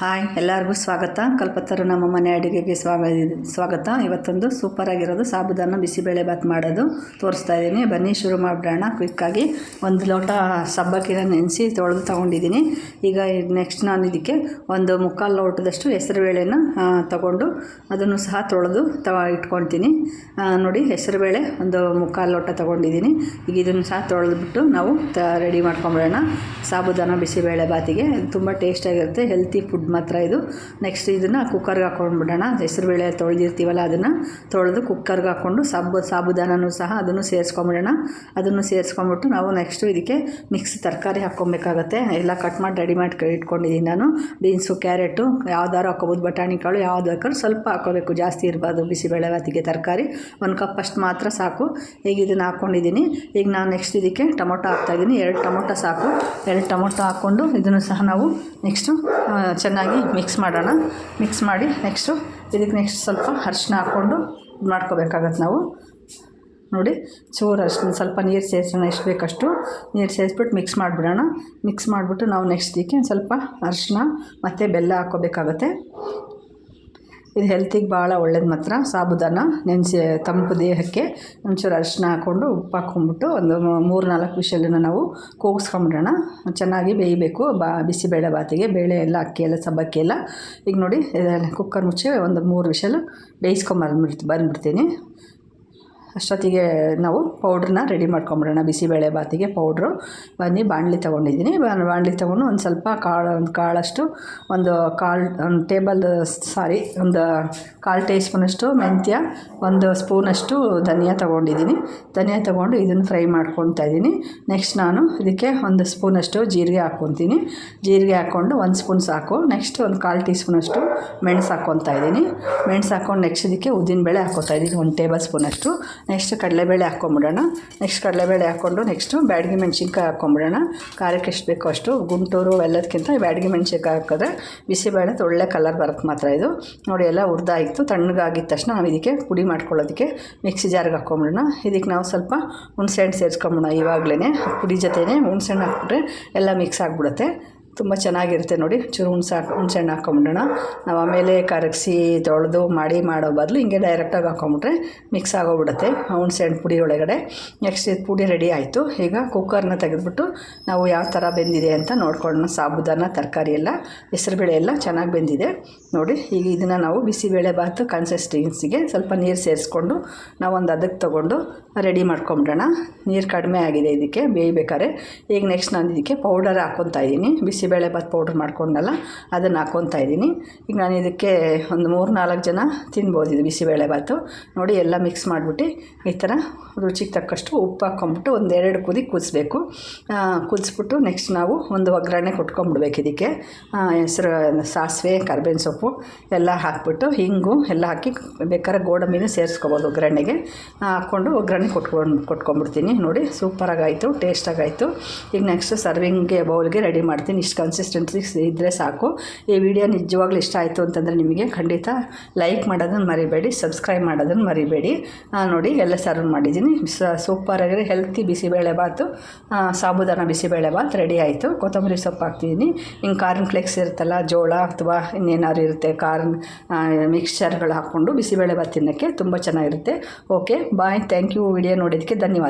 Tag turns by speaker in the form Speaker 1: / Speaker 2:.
Speaker 1: Hi, ಎಲ್ಲರಿಗೂ ಸ್ವಾಗತ. ಕಲ್ಪತರು ನಮ್ಮ ಮನೆ ಅಡುಗೆಗೆ ಸ್ವಾಗ ಸ್ವಾಗತ. ಇವತ್ತೊಂದು ಸೂಪರಾಗಿರೋದು ಸಾಬುದಾನ ಬಿಸಿಬೇಳೆ ಬಾತ್ ಮಾಡೋದು. ತೋರಿಸ್ತಾ ಇದ್ದೀನಿ. ಬನ್ನಿ, ಶುರು ಮಾಡಿಬಿಡೋಣ. ಕ್ವಿಕ್ಕಾಗಿ ಒಂದು ಲೋಟ ಸಬ್ಬಕ್ಕಿನ ನೆನೆಸಿ ತೊಳೆದು ತೊಗೊಂಡಿದ್ದೀನಿ. ಈಗ ನೆಕ್ಸ್ಟ್ ನಾನು ಇದಕ್ಕೆ ಒಂದು ಮುಕ್ಕಾಲು ಲೋಟದಷ್ಟು ಹೆಸರುಬೇಳೆನ ತೊಗೊಂಡು ಅದನ್ನು ಸಹ ತೊಳೆದು ತ ಇಟ್ಕೊತೀನಿ ನೋಡಿ, ಹೆಸರುಬೇಳೆ ಒಂದು ಮುಕ್ಕಾಲು ಲೋಟ ತೊಗೊಂಡಿದ್ದೀನಿ. ಈಗ ಇದನ್ನು ಸಹ ತೊಳೆದ್ಬಿಟ್ಟು ನಾವು ತ ರೆಡಿ ಮಾಡ್ಕೊಂಬಿಡೋಣ. ಸಾಬುದಾನ ಬಿಸಿಬೇಳೆ ಬಾತಿಗೆ. ತುಂಬ ಟೇಸ್ಟಾಗಿರುತ್ತೆ ಹೆಲ್ತಿ ಫುಡ್ ಮಾತ್ರ ಇದು. ನೆಕ್ಸ್ಟ್ ಇದನ್ನು ಕುಕ್ಕರ್ಗೆ ಹಾಕೊಂಡ್ಬಿಡೋಣ. ಹೆಸರುಬೇಳೆ ತೊಳೆದಿರ್ತೀವಲ್ಲ ಅದನ್ನು ತೊಳೆದು ಕುಕ್ಕರ್ಗೆ ಹಾಕ್ಕೊಂಡು ಸಾಬು ಸಾಬುದಾನೂ ಸಹ ಅದನ್ನು ಸೇರಿಸ್ಕೊಂಬಿಡೋಣ ಅದನ್ನು ಸೇರಿಸ್ಕೊಂಬಿಟ್ಟು ನಾವು ನೆಕ್ಸ್ಟು ಇದಕ್ಕೆ ಮಿಕ್ಸ್ ತರಕಾರಿ ಹಾಕ್ಕೊಬೇಕಾಗತ್ತೆ. ಎಲ್ಲ ಕಟ್ ಮಾಡಿ ರೆಡಿ ಮಾಡಿ ಇಟ್ಕೊಂಡಿದ್ದೀನಿ ನಾನು. ಬೀನ್ಸು, ಕ್ಯಾರೆಟು ಯಾವ್ದಾರು ಹಾಕೋಬೋದು ಬಟಾಣಿ, ಕಾಳು ಯಾವ್ದು ಹಾಕೋರು ಸ್ವಲ್ಪ ಹಾಕೋಬೇಕು ಜಾಸ್ತಿ ಇರಬಾರ್ದು ಬಿಸಿಬೇಳೆ ಬಾತಿಗೆ ತರಕಾರಿ. ಒಂದು ಕಪ್ ಅಷ್ಟು ಮಾತ್ರ ಸಾಕು. ಈಗ ಇದನ್ನು ಹಾಕ್ಕೊಂಡಿದ್ದೀನಿ ಈಗ ನಾನು ನೆಕ್ಸ್ಟ್ ಇದಕ್ಕೆ ಟೊಮೊಟೊ ಹಾಕ್ತಾಯಿದ್ದೀನಿ ಎರಡು ಟೊಮೊಟೊ ಸಾಕು. ಎರಡು ಟೊಮೊಟೊ ಹಾಕ್ಕೊಂಡು ಇದನ್ನು ಸಹ ನಾವು ನೆಕ್ಸ್ಟು ಚೆನ್ನಾಗಿ ಮಿಕ್ಸ್ ಮಾಡೋಣ. ಮಿಕ್ಸ್ ಮಾಡಿ ನೆಕ್ಸ್ಟು ಇದಕ್ಕೆ ನೆಕ್ಸ್ಟ್ ಸ್ವಲ್ಪ ಅರ್ಶಿನ ಹಾಕ್ಕೊಂಡು ಇದು ಮಾಡ್ಕೋಬೇಕಾಗತ್ತೆ ನಾವು. ನೋಡಿ, ಚೂರು ಅರ್ಶಿನ ಸ್ವಲ್ಪ ನೀರು ಸೇರಿಸೋಣ, ಎಷ್ಟು ಬೇಕಷ್ಟು ನೀರು ಸೇರಿಸ್ಬಿಟ್ಟು ಮಿಕ್ಸ್ ಮಾಡಿಬಿಡೋಣ. ಮಿಕ್ಸ್ ಮಾಡಿಬಿಟ್ಟು ನಾವು ನೆಕ್ಸ್ಟ್ ಇದಕ್ಕೆ ಸ್ವಲ್ಪ ಅರಿಶಿನ ಮತ್ತು ಬೆಲ್ಲ ಹಾಕ್ಕೋಬೇಕಾಗತ್ತೆ ಇದು ಹೆಲ್ತಿಗೆ ಭಾಳ ಒಳ್ಳೇದು ಮಾತ್ರ. ಸಾಬುದಾನ, ನೆನೆಸಿ, ತಂಪು ದೇಹಕ್ಕೆ ಒಂಚೂರು ಅರಿಶಿನ ಹಾಕ್ಕೊಂಡು ಉಪ್ಪು ಹಾಕ್ಕೊಂಬಿಟ್ಟು ಒಂದು ಮೂರು ನಾಲ್ಕು ವಿಷಲನ್ನು ನಾವು ಕೂಗಿಸ್ಕೊಂಬಿಡೋಣ. ಚೆನ್ನಾಗಿ ಬೇಯಬೇಕು. ಬಾ, ಬಿಸಿಬೇಳೆ ಬಾತಿಗೆ, ಬೇಳೆ ಎಲ್ಲ, ಅಕ್ಕಿ ಎಲ್ಲ, ಸಬ್ಬಕ್ಕಿ ಎಲ್ಲ. ಈಗ ನೋಡಿ ಕುಕ್ಕರ್ ಮುಚ್ಚಿ ಒಂದು ಮೂರು ವಿಷಲು ಬೇಯಿಸ್ಕೊಂಬಂದ್ಬಿಡ್ತು, ಬಂದ್ಬಿಡ್ತೀನಿ. ಅಷ್ಟೊತ್ತಿಗೆ ನಾವು ಪೌಡ್ರನ್ನ ರೆಡಿ ಮಾಡ್ಕೊಂಬಿಡೋಣ. ಬಿಸಿಬೇಳೆ ಬಾತಿಗೆ ಪೌಡ್ರು ಬನ್ನಿ, ಬಾಣಲಿ ತೊಗೊಂಡಿದ್ದೀನಿ. ಬಾಣಲಿ ತೊಗೊಂಡು ಒಂದು ಸ್ವಲ್ಪ ಕಾಳು, ಒಂದು ಕಾಳಷ್ಟು, ಒಂದು ಕಾಳು, ಒಂದು ಟೇಬಲ್ ಸಾರಿ ಒಂದು ಕಾಲು ಟೇ ಸ್ಪೂನಷ್ಟು ಮೆಂತ್ಯ, ಒಂದು ಸ್ಪೂನಷ್ಟು ಧನಿಯಾ ತೊಗೊಂಡಿದ್ದೀನಿ. ಧನಿಯಾ ತೊಗೊಂಡು ಇದನ್ನು ಫ್ರೈ ಮಾಡ್ಕೊತಾ ಇದ್ದೀನಿ. ನೆಕ್ಸ್ಟ್ ನಾನು ಇದಕ್ಕೆ ಒಂದು ಸ್ಪೂನಷ್ಟು ಜೀರಿಗೆ ಹಾಕ್ಕೊತೀನಿ. ಜೀರಿಗೆ ಹಾಕ್ಕೊಂಡು ಒಂದು ಸ್ಪೂನ್ ಸಾಕು. ನೆಕ್ಸ್ಟ್ ಒಂದು ಕಾಲು ಟೀ ಸ್ಪೂನಷ್ಟು ಮೆಣಸು ಹಾಕ್ಕೊತಾ ಇದ್ದೀನಿ. ಮೆಣಸು ಹಾಕ್ಕೊಂಡು ನೆಕ್ಸ್ಟ್ ಇದಕ್ಕೆ ಉದ್ದಿನಬೇಳೆ ಹಾಕ್ಕೊತಾ ಇದ್ದೀನಿ. ಒಂದು ಟೇಬಲ್ ಸ್ಪೂನಷ್ಟು. ನೆಕ್ಸ್ಟ್ ಕಡಲೆಬೇಳೆ ಹಾಕ್ಕೊಂಬಿಡೋಣ. ನೆಕ್ಸ್ಟ್ ಕಡಲೆಬೇಳೆ ಹಾಕ್ಕೊಂಡು ನೆಕ್ಸ್ಟು ಬ್ಯಾಡಗಿ ಮೆಣಸಿನ್ಕಾಯಿ ಹಾಕ್ಕೊಂಬಿಡೋಣ. ಖಾರಕ್ಕೆ ಎಷ್ಟು ಬೇಕೋ ಅಷ್ಟು. ಗುಂಟೂರು ಎಲ್ಲದಕ್ಕಿಂತ ಬ್ಯಾಡಗಿ ಮೆಣಸಿನ್ಕಾಯಿ ಹಾಕಿದ್ರೆ ಬಿಸಿಬೇಳೆ ಒಳ್ಳೆ ಕಲರ್ ಬರುತ್ತೆ ಮಾತ್ರ ಇದು. ನೋಡಿ ಎಲ್ಲ ಹುರಿದಾಯಿತು ತಣ್ಣಗಾಗಿದ್ದ ತಕ್ಷಣ ನಾವು ಇದಕ್ಕೆ ಪುಡಿ ಮಾಡ್ಕೊಳ್ಳೋದಕ್ಕೆ ಮಿಕ್ಸಿ ಜಾರ್ಗೆ ಹಾಕ್ಕೊಂಬಿಡೋಣ. ಇದಕ್ಕೆ ನಾವು ಸ್ವಲ್ಪ ಹುಣ್ಸೆಹಣ್ಣು ಸೇರಿಸ್ಕೊಂಬಿಡೋಣ ಇವಾಗಲೇ ಪುಡಿ ಜೊತೆನೇ ಹುಣ್ಸೆಹಣ್ಣು ಹಾಕ್ಬಿಟ್ರೆ ಎಲ್ಲ ಮಿಕ್ಸ್ ಆಗಿಬಿಡುತ್ತೆ. ತುಂಬ ಚೆನ್ನಾಗಿರುತ್ತೆ ನೋಡಿ. ಚೂರು ಹುಣ್ಸೆ ಹಾಕಿ ಹುಣ್ಸೆಹಣ್ಣು ಹಾಕೊಂಬಿಡೋಣ. ನಾವು ಆಮೇಲೆ ಕರಗಿಸಿ ತೊಳೆದು ಮಾಡಿ ಮಾಡೋ ಬದಲು ಹಿಂಗೆ ಡೈರೆಕ್ಟಾಗಿ ಹಾಕೊಂಬಿಟ್ರೆ ಮಿಕ್ಸ್ ಆಗೋಗ್ಬಿಡುತ್ತೆ ಹುಣ್ಸೆಹಣ್ಣು ಪುಡಿ ಒಳಗಡೆ. ನೆಕ್ಸ್ಟ್ ಇದು ಪುಡಿ ರೆಡಿ ಆಯಿತು. ಈಗ ಕುಕ್ಕರ್ನ ತೆಗೆದುಬಿಟ್ಟು ನಾವು ಯಾವ ಥರ ಬೆಂದಿದೆ ಅಂತ ನೋಡ್ಕೊಳ್ಳೋಣ. ಸಾಬುದಾನ, ತರಕಾರಿ ಎಲ್ಲ, ಹೆಸರುಬೇಳೆ ಎಲ್ಲ ಚೆನ್ನಾಗಿ ಬೆಂದಿದೆ. ನೋಡಿ, ಈಗ ಇದನ್ನು ನಾವು ಬಿಸಿಬೇಳೆ ಬಾತು ಕನ್ಸಿಸ್ಟೆನ್ಸಿಗೆ ಸ್ವಲ್ಪ ನೀರು ಸೇರಿಸ್ಕೊಂಡು ನಾವು ಒಂದು ಅದಕ್ಕೆ ತೊಗೊಂಡು ರೆಡಿ ಮಾಡ್ಕೊಂಬಿಡೋಣ. ನೀರು ಕಡಿಮೆ ಆಗಿದೆ ಇದಕ್ಕೆ, ಬೇಯಬೇಕಾದ್ರೆ. ಈಗ ನೆಕ್ಸ್ಟ್ ನಾನು ಇದಕ್ಕೆ ಪೌಡರ್ ಹಾಕ್ಕೊತಾ ಇದ್ದೀನಿ ಬಿಸಿಬೇಳೆ ಪೌಡ್ರ್ ಮಾಡ್ಕೊಂಡಲ್ಲ, ಅದನ್ನು ಹಾಕ್ಕೊತಾ ಇದ್ದೀನಿ. ಈಗ ನಾನು ಇದಕ್ಕೆ ಒಂದು ಮೂರು ನಾಲ್ಕು ಜನ ತಿನ್ಬೋದು ಇದು ಬಿಸಿಬೇಳೆ ಬಾತು ನೋಡಿ, ಎಲ್ಲ ಮಿಕ್ಸ್ ಮಾಡಿಬಿಟ್ಟು ಈ ಥರ ರುಚಿಗೆ ತಕ್ಕಷ್ಟು ಉಪ್ಪು ಹಾಕ್ಕೊಂಬಿಟ್ಟು ಒಂದು ಎರಡು ಕುದಿ ಕುದಿಸ್ಬೇಕು. ಕುದಿಸ್ಬಿಟ್ಟು ನೆಕ್ಸ್ಟ್ ನಾವು ಒಂದು ಒಗ್ಗರಣೆ ಕೊಟ್ಕೊಂಬಿಡ್ಬೇಕು ಇದಕ್ಕೆ. ಹೆಸರು, ಸಾಸಿವೆ, ಕರ್ಬೇವಿನ ಸೊಪ್ಪು ಎಲ್ಲ ಹಾಕ್ಬಿಟ್ಟು ಹಿಂಗು ಎಲ್ಲ ಹಾಕಿ ಬೇಕಾದ್ರೆ ಗೋಡಂಬಿನೂ ಸೇರಿಸ್ಕೊಬೋದು ಒಗ್ಗರಣೆಗೆ. ಹಾಕ್ಕೊಂಡು ಒಗ್ಗರಣೆ ಕೊಟ್ಕೊಂಡು ಕೊಟ್ಕೊಂಡ್ಬಿಡ್ತೀನಿ ನೋಡಿ, ಸೂಪರಾಗಾಯಿತು ಟೇಸ್ಟಾಗಾಯಿತು ಈಗ ನೆಕ್ಸ್ಟ್ ಸರ್ವಿಂಗ್ಗೆ ಬೌಲ್ಗೆ ರೆಡಿ ಮಾಡ್ತೀನಿ. ಇಷ್ಟು ಕನ್ಸಿಸ್ಟೆನ್ಸಿ ಇದ್ದರೆ ಸಾಕು. ಈ ವಿಡಿಯೋ ನಿಜವಾಗ್ಲೂ ಇಷ್ಟ ಆಯಿತು ಅಂತಂದರೆ ನಿಮಗೆ ಖಂಡಿತ ಲೈಕ್ ಮಾಡೋದನ್ನು ಮರಿಬೇಡಿ ಸಬ್ಸ್ಕ್ರೈಬ್ ಮಾಡೋದನ್ನು ಮರಿಬೇಡಿ. ನೋಡಿ, ಎಲ್ಲ ಸರ್ವ್ ಮಾಡಿದ್ದೀನಿ. ಸೂಪರಾಗಿ ಹೆಲ್ತಿ ಬಿಸಿಬೇಳೆ ಬಾತು. ಸಾಬುದಾನ ಬಿಸಿಬೇಳೆ ಬಾತ್ ರೆಡಿ ಆಯಿತು. ಕೊತ್ತಂಬರಿ ಸೊಪ್ಪು ಹಾಕ್ತಿದ್ದೀನಿ. ಹಿಂಗೆ ಕಾರ್ನ್ ಫ್ಲೆಕ್ಸ್ ಇರುತ್ತಲ್ಲ, ಜೋಳ ಅಥವಾ ಇನ್ನೇನಾದ್ರು ಇರುತ್ತೆ, ಕಾರ್ನ್ ಮಿಕ್ಸ್ಚರ್ಗಳು ಹಾಕ್ಕೊಂಡು ಬಿಸಿಬೇಳೆ ಬಾತ್ ತಿನ್ನೋಕ್ಕೆ ತುಂಬ ಚೆನ್ನಾಗಿರುತ್ತೆ. Okay bye thank you video ನೋಡಿದ್ದಕ್ಕೆ ಧನ್ಯವಾದ.